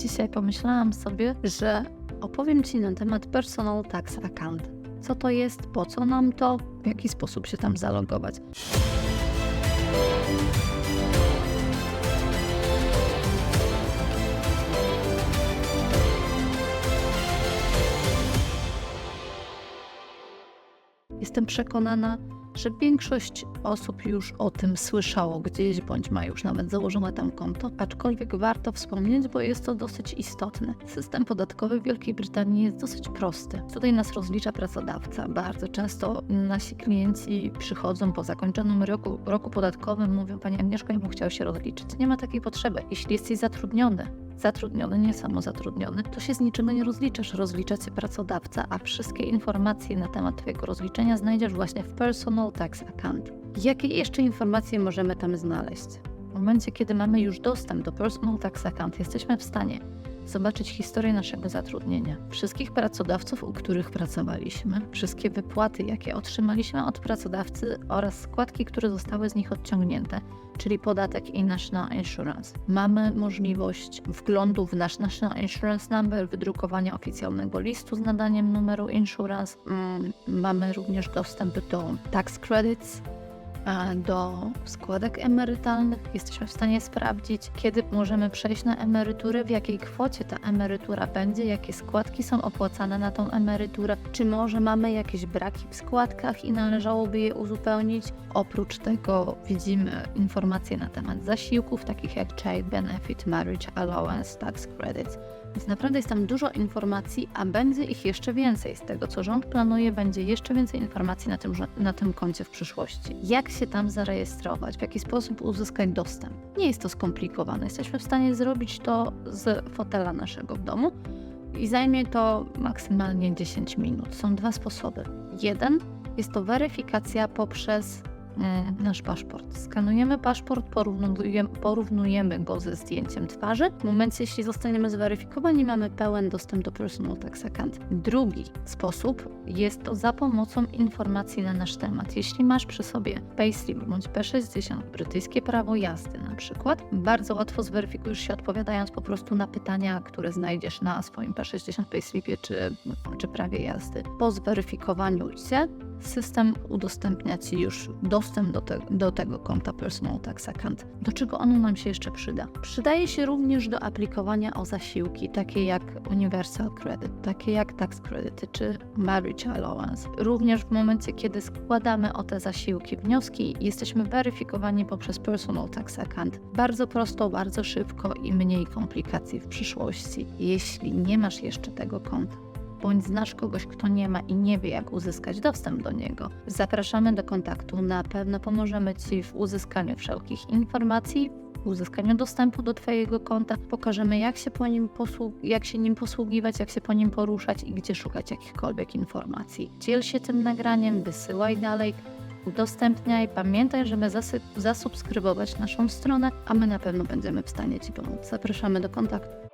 dzisiaj pomyślałam sobie, że opowiem Ci na temat Personal Tax Account. Co to jest, po co nam to, w jaki sposób się tam zalogować. Jestem przekonana, że większość osób już o tym słyszało gdzieś, bądź ma już nawet założone tam konto, aczkolwiek warto wspomnieć, bo jest to dosyć istotne. System podatkowy w Wielkiej Brytanii jest dosyć prosty. Tutaj nas rozlicza pracodawca. Bardzo często nasi klienci przychodzą po zakończonym roku, roku podatkowym, mówią Pani Agnieszko, ja bym chciał się rozliczyć. Nie ma takiej potrzeby. Jeśli jesteś zatrudniony, zatrudniony, nie samozatrudniony, to się z niczego nie rozliczasz. Rozlicza cię pracodawca, a wszystkie informacje na temat Twojego rozliczenia znajdziesz właśnie w Personal Tax Account. Jakie jeszcze informacje możemy tam znaleźć? W momencie, kiedy mamy już dostęp do Personal Tax Account, jesteśmy w stanie zobaczyć historię naszego zatrudnienia, wszystkich pracodawców, u których pracowaliśmy, wszystkie wypłaty, jakie otrzymaliśmy od pracodawcy oraz składki, które zostały z nich odciągnięte, czyli podatek i National Insurance. Mamy możliwość wglądu w nasz National Insurance Number, wydrukowania oficjalnego listu z nadaniem numeru insurance. Mm, Mamy również dostęp do tax credits, do składek emerytalnych. Jesteśmy w stanie sprawdzić, kiedy możemy przejść na emeryturę, w jakiej kwocie ta emerytura będzie, jakie składki są opłacane na tą emeryturę, czy może mamy jakieś braki w składkach i należałoby je uzupełnić. Oprócz tego widzimy informacje na temat zasiłków, takich jak Child Benefit, Marriage Allowance, Tax Credits. Więc naprawdę jest tam dużo informacji, a będzie ich jeszcze więcej. Z tego, co rząd planuje, będzie jeszcze więcej informacji na tym, na tym koncie w przyszłości. Jak się tam zarejestrować, w jaki sposób uzyskać dostęp. Nie jest to skomplikowane. Jesteśmy w stanie zrobić to z fotela naszego w domu i zajmie to maksymalnie 10 minut. Są dwa sposoby. Jeden jest to weryfikacja poprzez nasz paszport. Skanujemy paszport, porównujemy, porównujemy go ze zdjęciem twarzy. W momencie, jeśli zostaniemy zweryfikowani, mamy pełen dostęp do Personal Tax Account. Drugi sposób jest to za pomocą informacji na nasz temat. Jeśli masz przy sobie payslip bądź P60, brytyjskie prawo jazdy na przykład, bardzo łatwo zweryfikujesz się odpowiadając po prostu na pytania, które znajdziesz na swoim P60 payslipie czy, czy prawie jazdy. Po zweryfikowaniu się system udostępnia Ci już dostęp do, te, do tego konta Personal Tax Account. Do czego ono nam się jeszcze przyda? Przydaje się również do aplikowania o zasiłki, takie jak Universal Credit, takie jak Tax Credit czy Marriage Allowance. Również w momencie, kiedy składamy o te zasiłki wnioski, jesteśmy weryfikowani poprzez Personal Tax Account. Bardzo prosto, bardzo szybko i mniej komplikacji w przyszłości. Jeśli nie masz jeszcze tego konta, bądź znasz kogoś, kto nie ma i nie wie, jak uzyskać dostęp do niego, zapraszamy do kontaktu. Na pewno pomożemy Ci w uzyskaniu wszelkich informacji, w uzyskaniu dostępu do Twojego konta. Pokażemy, jak się, po nim jak się nim posługiwać, jak się po nim poruszać i gdzie szukać jakichkolwiek informacji. Dziel się tym nagraniem, wysyłaj dalej. Udostępniaj, pamiętaj, żeby zasy- zasubskrybować naszą stronę, a my na pewno będziemy w stanie Ci pomóc. Zapraszamy do kontaktu.